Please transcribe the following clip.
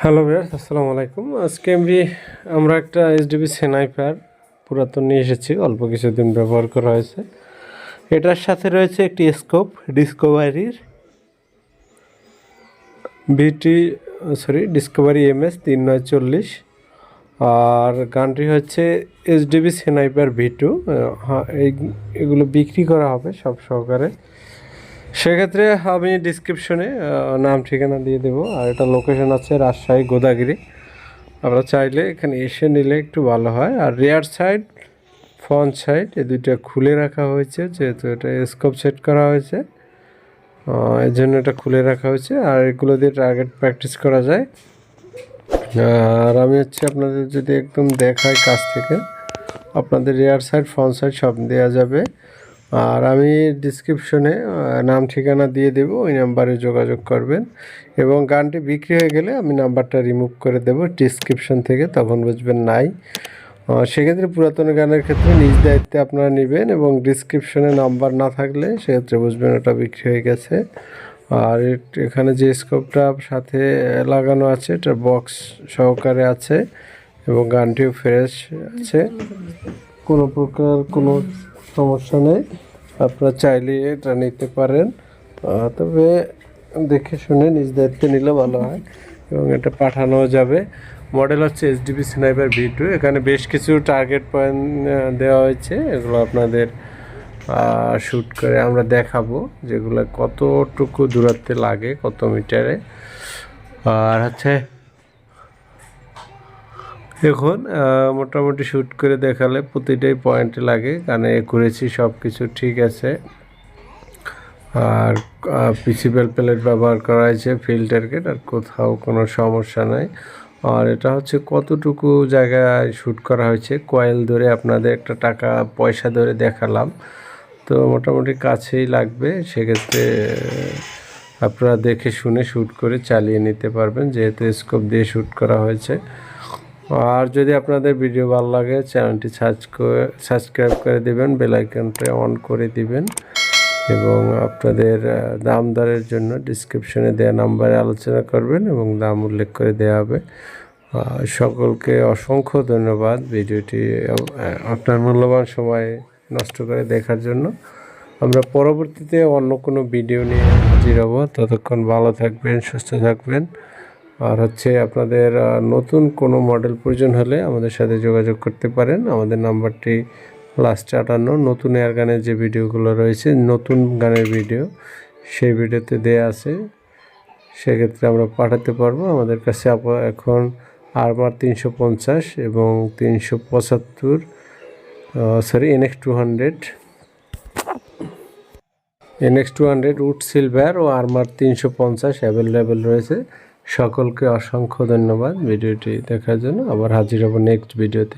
Hello ভাইয়ার আসসালামু আলাইকুম আজকে আমি আমরা একটা এইচডিবি সেনাইপার পুরাতন নিয়ে এসেছি অল্প কিছুদিন ব্যবহার করা হয়েছে এটার সাথে রয়েছে একটি স্কোপ ডিসকভারির বিটি সরি ডিসকভারি এমএস তিন নয় চল্লিশ আর গানটি হচ্ছে এইচডিবি সেনাইপার ভি টু হ্যাঁ এই এগুলো বিক্রি করা হবে সব সহকারে সেক্ষেত্রে আমি ডিসক্রিপশনে নাম, ঠিকানা দিয়ে দেবো। আর এটা লোকেশন আছে রাজশাহী, গোদাগিরি। আমরা চাইলে এখানে এসে নিলে একটু ভালো হয়। আর রেয়ার সাইড ফ্রন্ট সাইড এই দুইটা খুলে রাখা হয়েছে, যেহেতু এটা স্কোপ সেট করা হয়েছে। এর জন্য এটা খুলে রাখা হয়েছে। আর এগুলো দিয়ে টার্গেট প্র্যাকটিস করা যায়। আর আমি হচ্ছে আপনাদের যদি একদম দেখাই কাছ থেকে, আপনাদের রেয়ার সাইড ফ্রন্ট সাইড সব দেওয়া যাবে। আর আমি ডিসক্রিপশনে নাম ঠিকানা দিয়ে দেবো, ওই নাম্বারে যোগাযোগ করবেন এবং গানটি বিক্রি হয়ে গেলে আমি নাম্বারটা রিমুভ করে দেবো ডিসক্রিপশন থেকে, তখন বুঝবেন নাই। সেক্ষেত্রে পুরাতন গানের ক্ষেত্রে নিজ দায়িত্বে আপনারা নেবেন এবং ডিসক্রিপশনে নাম্বার না থাকলে সেক্ষেত্রে বুঝবেন ওটা বিক্রি হয়ে গেছে। আর এখানে যে স্কোপটা সাথে লাগানো আছে, এটা বক্স সহকারে আছে এবং গানটিও ফ্রেশ আছে। কোনো প্রকার কোনো সমস্যা নেই। আপনারা চাইলে এটা নিতে পারেন। তবে দেখে শুনে নিজ দায়িত্বে নিলে ভালো হয় এবং এটা পাঠানো যাবে। মডেল হচ্ছে এইচডিবি স্নাইপার ভি টু এখানে বেশ কিছু টার্গেট পয়েন্ট দেওয়া হয়েছে। এগুলো আপনাদের শ্যুট করে আমরা দেখাবো যেগুলো কতটুকু দূরত্বে লাগে, কত মিটারে আর হচ্ছে এখন মোটামুটি শ্যুট করে দেখালে প্রতিটাই পয়েন্ট লাগে। কানে করেছি সব কিছু ঠিক আছে। আর পিসিবেল প্লেট ব্যবহার করা হয়েছে ফিল্ড টার্গেট আর কোথাও কোনো সমস্যা নাই। আর এটা হচ্ছে কতটুকু জায়গায় শ্যুট করা হয়েছে কয়েল ধরে আপনাদের একটা টাকা, পয়সা ধরে দেখালাম। তো মোটামুটি কাছেই লাগবে, সেক্ষেত্রে, আপনারা দেখে শুনে শ্যুট করে চালিয়ে নিতে পারবেন, যেহেতু স্কোপ দিয়ে শ্যুট করা হয়েছে। আর যদি আপনাদের ভিডিও ভালো লাগে, চ্যানেলটি সার্চ করে সাবস্ক্রাইব করে দেবেন, বেল আইকনটা অন করে দিবেন এবং আপনাদের দাম দরের জন্য ডিসক্রিপশনে দেওয়া নাম্বারে আলোচনা করবেন এবং দাম উল্লেখ করে দেওয়া হবে। সকলকে অসংখ্য ধন্যবাদ ভিডিওটি আপনার মূল্যবান সময় নষ্ট করে দেখার জন্য। আমরা পরবর্তীতে অন্য কোনো ভিডিও নিয়ে হাজির হব। ততক্ষণ ভালো থাকবেন, সুস্থ থাকবেন। আর হচ্ছে আপনাদের নতুন কোনো মডেল প্রয়োজন হলে আমাদের সাথে যোগাযোগ করতে পারেন। আমাদের নাম্বারটি লাস্টে আটান্ন, নতুন এয়ার গানের যে ভিডিওগুলো রয়েছে, নতুন গানের ভিডিও, সেই ভিডিওতে দেয়া আছে। সেক্ষেত্রে আমরা পাঠাতে পারব। আমাদের কাছে এখন আরমার তিনশো পঞ্চাশ এবং তিনশো পঁচাত্তর sorry NX two hundred NX two hundred wood silver ও আরমার তিনশো পঞ্চাশ অ্যাভেলেবেল রয়েছে। সকলকে অসংখ্য ধন্যবাদ ভিডিওটি দেখার জন্য। আবার হাজির হব নেক্সট ভিডিওতে